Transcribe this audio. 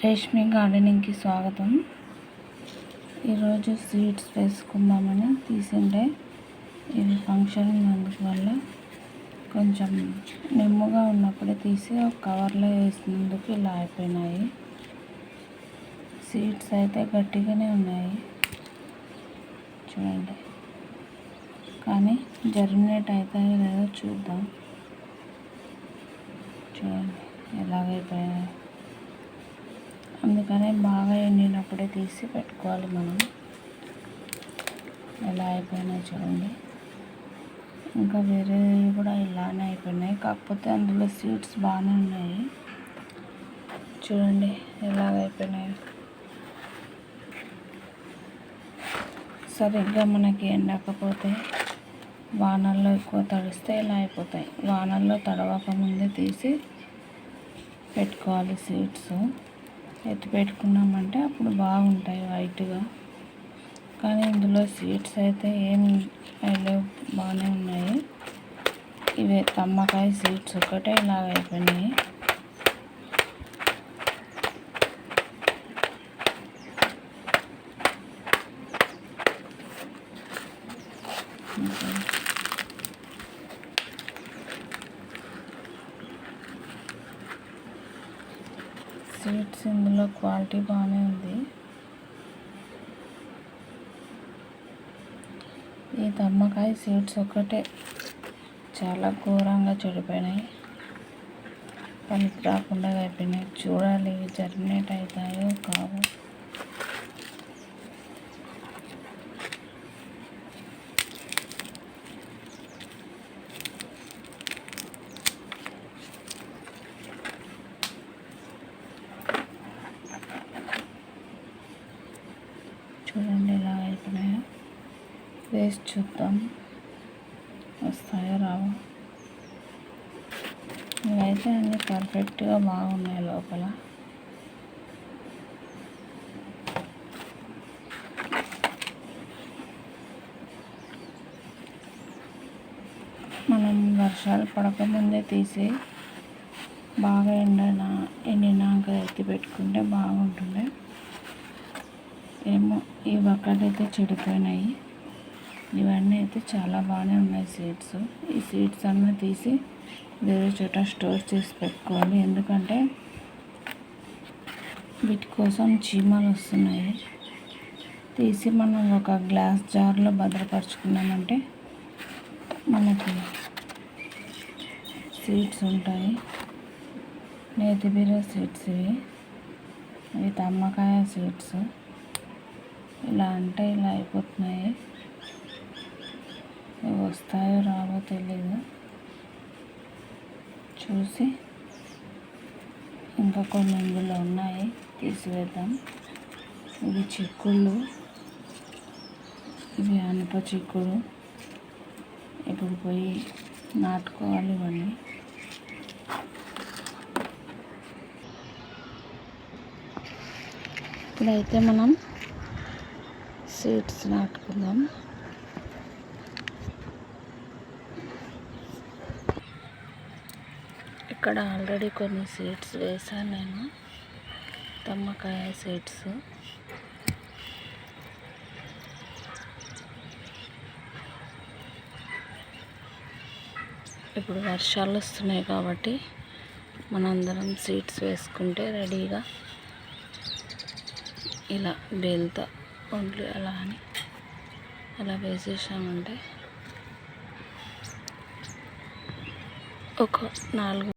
రేష్మి గార్డెనింగ్కి స్వాగతం. ఈరోజు స్వీట్స్ వేసుకుందామని తీసిండే. ఇది ఫంక్షన్ వల్ల కొంచెం నిమ్మగా ఉన్నప్పుడే తీసి ఒక కవర్లో వేసినందుకు ఇలా అయిపోయినాయి. సీడ్స్ అయితే గట్టిగానే ఉన్నాయి. చూడండి. కానీ జర్మినేట్ అవుతాయో లేదో చూద్దాం. చూడండి ఎలాగైపోయాయి అందుకనే బాగా ఎండినప్పుడే తీసి పెట్టుకోవాలి మనం. ఎలా అయిపోయినాయి చూడండి. ఇంకా వేరే కూడా ఇలానే అయిపోయినాయి. కాకపోతే అందులో సీడ్స్ బాగానే ఉన్నాయి. చూడండి ఎలాగైపోయినాయి సరిగ్గా మనకి ఎండకపోతే వానల్లో ఎక్కువ తడిస్తే ఇలా అయిపోతాయి? వానల్లో తడవక ముందే తీసి పెట్టుకోవాలి సీడ్స్. ఎత్తి పెట్టుకున్నామంటే అప్పుడు బాగుంటాయి వైట్గా. కానీ ఇందులో సీడ్స్ అయితే ఏం లేవు బాగానే ఉన్నాయి. ఇవే తమ్మకాయ సీడ్స్ ఒకటే ఇలాగ అయిపోయినాయి. సీడ్స్ ఇందులో క్వాలిటీ బాగానే ఉంది. ఈ దమ్మకాయ సీడ్స్ ఒకటే చాలా ఘోరంగా చెడిపోయినాయి. పనికి రాకుండా అయిపోయినాయి. చూడాలి జర్మినేట్ అవుతాయో కావు చూడండి ఎలా అయిపోయినాయో వేసి చూద్దాం వస్తాయో రావు ఇవైతే అన్నీ పర్ఫెక్ట్గా బాగున్నాయి లోపల. మనం వర్షాలు పడకముందే తీసి బాగా ఎండిన ఎండినాక ఎత్తి పెట్టుకుంటే బాగుంటుంది. ఏమో ఈ ఒక్కటైతే చెడిపోయినాయి. ఇవన్నీ అయితే చాలా బాగానే ఉన్నాయి సీడ్స్ ఈ సీడ్స్ అన్నీ తీసి వేరే చోట స్టోర్ చేసి పెట్టుకోవాలి. ఎందుకంటే వీటి కోసం చీమలు వస్తున్నాయి. తీసి మనం ఒక గ్లాస్ జార్లో భద్రపరుచుకున్నామంటే మనకి సీడ్స్ ఉంటాయి. నేతిబీర సీడ్స్ ఇవి. ఇవి తమ్మకాయ సీడ్స్ ఇలా అంటే ఇలా అయిపోతున్నాయి. వస్తాయో రావో తెలీదు. చూసి ఇంకా కొన్ని ఇందులో ఉన్నాయి తీసివేద్దాం. ఇవి చిక్కుళ్ళు. ఇవి అనప చిక్కుడు. ఇప్పుడు పోయి నాటుకోవాలి ఇవన్నీ ఇప్పుడైతే మనం సీడ్స్ నాటుకుందాం. ఇక్కడ ఆల్రెడీ కొన్ని సీడ్స్ వేసాను నేను. తమ్మకాయ సీడ్స్. ఇప్పుడు వర్షాలు వస్తున్నాయి కాబట్టి మనందరం సీడ్స్ వేసుకుంటే రెడీగా ఇలా బేల్తో ఒంట్లు అలా అని అలా వేసేసామంటే ఒక నాలుగు